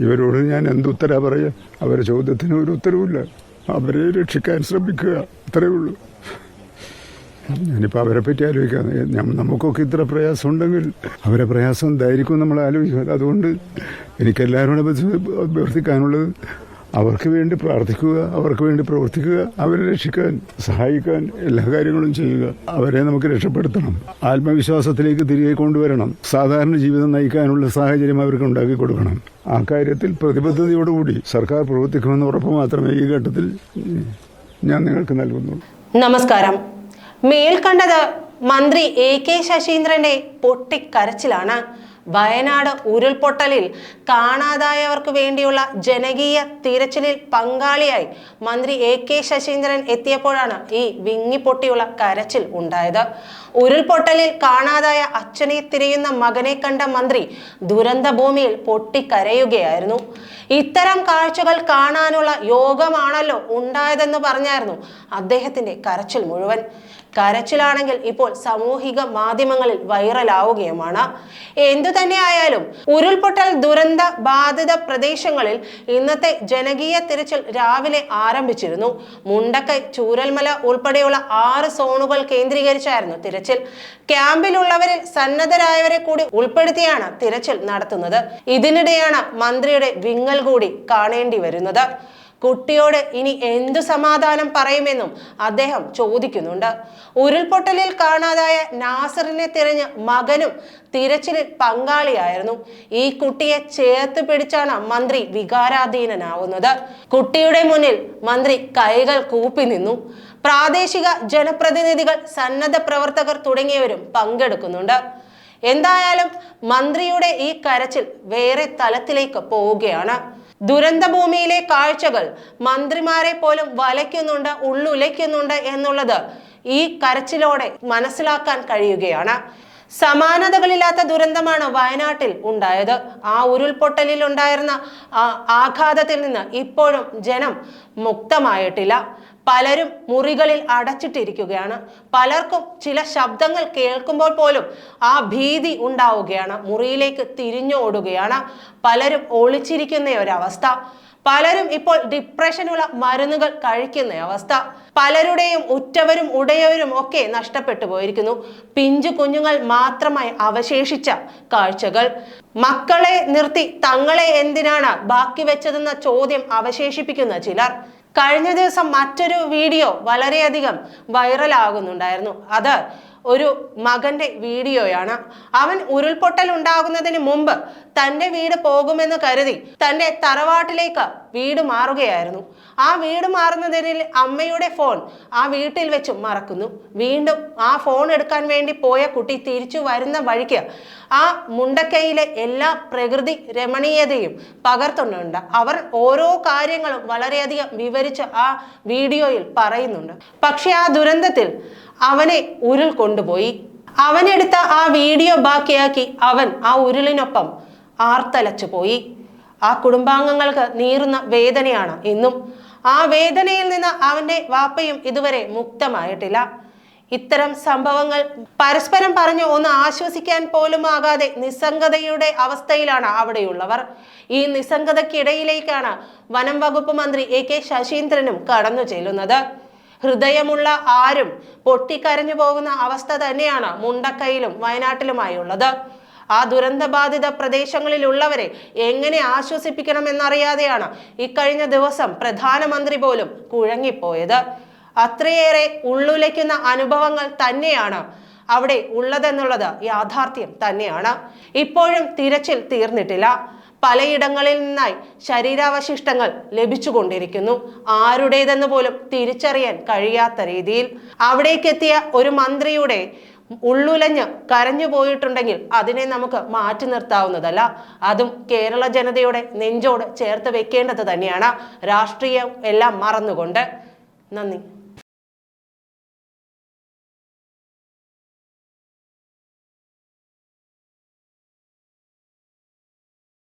ഇവരോട് ഞാൻ എന്തുത്തരാ പറയാ? അവരെ ചോദ്യത്തിന് ഒരു ഉത്തരവില്ല അവരെ രക്ഷിക്കാൻ ശ്രമിക്കുക. അത്രയേ ഉള്ളൂ. ഞാനിപ്പോൾ അവരെ പറ്റി ആലോചിക്കാം നമുക്കൊക്കെ ഇത്ര പ്രയാസം ഉണ്ടെങ്കിൽ അവരെ പ്രയാസം എന്തായിരിക്കും നമ്മൾ ആലോചിക്കുക അതുകൊണ്ട് എനിക്കെല്ലാവരോടും അഭ്യർത്ഥിക്കാനുള്ളത് അവർക്ക് വേണ്ടി പ്രാർത്ഥിക്കുക അവർക്ക് വേണ്ടി പ്രവർത്തിക്കുക അവരെ രക്ഷിക്കാൻ സഹായിക്കാൻ എല്ലാ കാര്യങ്ങളും ചെയ്യുക. അവരെ നമുക്ക് രക്ഷപ്പെടുത്തണം. ആത്മവിശ്വാസത്തിലേക്ക് തിരികെ കൊണ്ടുവരണം. സാധാരണ ജീവിതം നയിക്കാനുള്ള സാഹചര്യം അവർക്ക് ഉണ്ടാക്കി കൊടുക്കണം. ആ കാര്യത്തിൽ പ്രതിബദ്ധതയോടുകൂടി സർക്കാർ പ്രവർത്തിക്കുമെന്ന് ഉറപ്പ് മാത്രമേ ഈ ഘട്ടത്തിൽ ഞാൻ നിങ്ങൾക്ക് നൽകുന്നു നമസ്കാരം. മേൽക്കണ്ടത് മന്ത്രി എ കെ ശശീന്ദ്രന്റെ പൊട്ടിക്കരച്ചിലാണ്. വയനാട് ഉരുൾപൊട്ടലിൽ കാണാതായവർക്ക് വേണ്ടിയുള്ള ജനകീയ തിരച്ചിലിൽ പങ്കാളിയായി മന്ത്രി എ കെ ശശീന്ദ്രൻ എത്തിയപ്പോഴാണ് ഈ വിങ്ങിപ്പൊട്ടിയുള്ള കരച്ചിൽ ഉണ്ടായത്. ഉരുൾപൊട്ടലിൽ കാണാതായ അച്ഛനെ തിരയുന്ന മകനെ കണ്ട മന്ത്രി ദുരന്ത ഭൂമിയിൽ പൊട്ടിക്കരയുകയായിരുന്നു. ഇത്തരം കാഴ്ചകൾ കാണാനുള്ള യോഗമാണല്ലോ ഉണ്ടായതെന്ന് പറഞ്ഞായിരുന്നു അദ്ദേഹത്തിന്റെ കരച്ചിൽ മുഴുവൻ. കരച്ചിലാണെങ്കിൽ ഇപ്പോൾ സാമൂഹിക മാധ്യമങ്ങളിൽ വൈറലാവുകയുമാണ്. എന്തു തന്നെയായാലും ഉരുൾപൊട്ടൽ ദുരന്ത ബാധിത പ്രദേശങ്ങളിൽ ഇന്നത്തെ ജനകീയ തിരച്ചിൽ രാവിലെ ആരംഭിച്ചിരുന്നു. മുണ്ടക്കൈ ചൂരൽമല ഉൾപ്പെടെയുള്ള ആറ് സോണുകൾ കേന്ദ്രീകരിച്ചായിരുന്നു തിരച്ചിൽ. ക്യാമ്പിലുള്ളവരിൽ സന്നദ്ധരായവരെ കൂടി ഉൾപ്പെടുത്തിയാണ് തിരച്ചിൽ നടത്തുന്നത്. ഇതിനിടെയാണ് മന്ത്രിയുടെ വിങ്ങൽ കൂടി കാണേണ്ടി വരുന്നത്. കുട്ടിയോട് ഇനി എന്തു സമാധാനം പറയുമെന്നും അദ്ദേഹം ചോദിക്കുന്നുണ്ട്. ഉരുൾപൊട്ടലിൽ കാണാതായ നാസറിനെ തിരഞ്ഞ് മകനും തിരച്ചിലിൽ പങ്കാളിയായിരുന്നു. ഈ കുട്ടിയെ ചേർത്ത് പിടിച്ചാണ് മന്ത്രി വികാരാധീനനാവുന്നത്. കുട്ടിയുടെ മുന്നിൽ മന്ത്രി കൈകൾ കൂപ്പി നിന്നു. പ്രാദേശിക ജനപ്രതിനിധികൾ സന്നദ്ധ പ്രവർത്തകർ തുടങ്ങിയവരും പങ്കെടുക്കുന്നുണ്ട്. എന്തായാലും മന്ത്രിയുടെ ഈ കരച്ചിൽ വേറെ തലത്തിലേക്ക് പോവുകയാണ്. ദുരന്തഭൂമിയിലെ കാഴ്ചകൾ മന്ത്രിമാരെ പോലും വലയ്ക്കുന്നുണ്ട് ഉള്ളുലയ്ക്കുന്നുണ്ട് എന്നുള്ളത് ഈ കരച്ചിലോടെ മനസ്സിലാക്കാൻ കഴിയുകയാണ്. സമാനതകളില്ലാത്ത ദുരന്തമാണ് വയനാട്ടിൽ ഉണ്ടായത്. ആ ഉരുൾപൊട്ടലിൽ ഉണ്ടായിരുന്ന ആഘാതത്തിൽ നിന്ന് ഇപ്പോഴും ജനം മുക്തമായിട്ടില്ല. പലരും മുറികളിൽ അടച്ചിട്ടിരിക്കുകയാണ്. പലർക്കും ചില ശബ്ദങ്ങൾ കേൾക്കുമ്പോൾ പോലും ആ ഭീതി ഉണ്ടാവുകയാണ്. മുറിയിലേക്ക് തിരിഞ്ഞോടുകയാണ്. പലരും ഒളിച്ചിരിക്കുന്ന ഒരവസ്ഥ. പലരും ഇപ്പോൾ ഡിപ്രഷനുള്ള മരുന്നുകൾ കഴിക്കുന്ന അവസ്ഥ. പലരുടെയും ഉറ്റവരും ഉടയവരും ഒക്കെ നഷ്ടപ്പെട്ടു പോയിരിക്കുന്നു. പിഞ്ചു കുഞ്ഞുങ്ങൾ മാത്രമായി അവശേഷിച്ച കാഴ്ചകൾ. മക്കളെ നിർത്തി തങ്ങളെ എന്തിനാണ് ബാക്കി വെച്ചതെന്ന ചോദ്യം അവശേഷിപ്പിക്കുന്ന ചിലർ. കഴിഞ്ഞ ദിവസം മറ്റൊരു വീഡിയോ വളരെയധികം വൈറലാകുന്നുണ്ടായിരുന്നു. അത് ഒരു മകന്റെ വീഡിയോയാണ്. അവൻ ഉരുൾപൊട്ടൽ ഉണ്ടാകുന്നതിന് മുമ്പ് തന്റെ വീട് പോകുമെന്ന് കരുതി തന്റെ തറവാട്ടിലേക്ക് വീട് മാറുകയായിരുന്നു. ആ വീട് മാറുന്നതിൽ അമ്മയുടെ ഫോൺ ആ വീട്ടിൽ വെച്ച് മറക്കുന്നു. വീണ്ടും ആ ഫോൺ എടുക്കാൻ വേണ്ടി പോയ കുട്ടി തിരിച്ചു വരുന്ന വഴിക്ക് ആ മുണ്ടക്കൈയിലെ എല്ലാ പ്രകൃതി രമണീയതയും പകർത്തുന്നുണ്ട്. അവർ ഓരോ കാര്യങ്ങളും വളരെയധികം വിവരിച്ച് ആ വീഡിയോയിൽ പറയുന്നുണ്ട്. പക്ഷെ ആ ദുരന്തത്തിൽ അവനെ ഉരുൾ കൊണ്ടുപോയി. അവനെടുത്ത ആ വീഡിയോ ബാക്കിയാക്കി അവൻ ആ ഉരുളിനൊപ്പം ആർത്തലച്ചു പോയി ആ കുടുംബാംഗങ്ങൾക്ക് നീറുന്ന വേദനയാണ് ഇന്നും ആ വേദനയിൽ നിന്ന് അവന്റെ വാപ്പയും ഇതുവരെ മുക്തമായിട്ടില്ല. ഇത്തരം സംഭവങ്ങൾ പരസ്പരം പറഞ്ഞ് ഒന്ന് ആശ്വസിക്കാൻ പോലും ആകാതെ നിസ്സംഗതയുടെ അവസ്ഥയിലാണ് അവിടെയുള്ളവർ. ഈ നിസ്സംഗതയ്ക്കിടയിലേക്കാണ് വനം വകുപ്പ് മന്ത്രി എ കെ ശശീന്ദ്രനും കടന്നു ചെല്ലുന്നത്. ഹൃദയമുള്ള ആരും പൊട്ടിക്കരഞ്ഞു പോകുന്ന അവസ്ഥ തന്നെയാണ് മുണ്ടക്കൈയിലും വയനാട്ടിലുമായുള്ളത്. ആ ദുരന്തബാധിത പ്രദേശങ്ങളിലുള്ളവരെ എങ്ങനെ ആശ്വസിപ്പിക്കണമെന്നറിയാതെയാണ് ഇക്കഴിഞ്ഞ ദിവസം പ്രധാനമന്ത്രി പോലും കുഴങ്ങിപ്പോയത്. അത്രയേറെ ഉള്ളുലയ്ക്കുന്ന അനുഭവങ്ങൾ തന്നെയാണ് അവിടെ ഉള്ളതെന്നുള്ളത് യാഥാർത്ഥ്യം തന്നെയാണ്. ഇപ്പോഴും തിരച്ചിൽ തീർന്നിട്ടില്ല. പലയിടങ്ങളിൽ നിന്നായി ശരീരാവശിഷ്ടങ്ങൾ ലഭിച്ചുകൊണ്ടിരിക്കുന്നു. ആരുടേതെന്ന് പോലും തിരിച്ചറിയാൻ കഴിയാത്ത രീതിയിൽ. അവിടേക്കെത്തിയ ഒരു മന്ത്രിയുടെ ഉള്ളുലഞ്ഞ് കരഞ്ഞു പോയിട്ടുണ്ടെങ്കിൽ അതിനെ നമുക്ക് മാറ്റി നിർത്താവുന്നതല്ല. അതും കേരള ജനതയുടെ നെഞ്ചോട് ചേർത്ത് വെക്കേണ്ടത് തന്നെയാണ്. രാഷ്ട്രീയം എല്ലാം മറന്നുകൊണ്ട്. നന്ദി.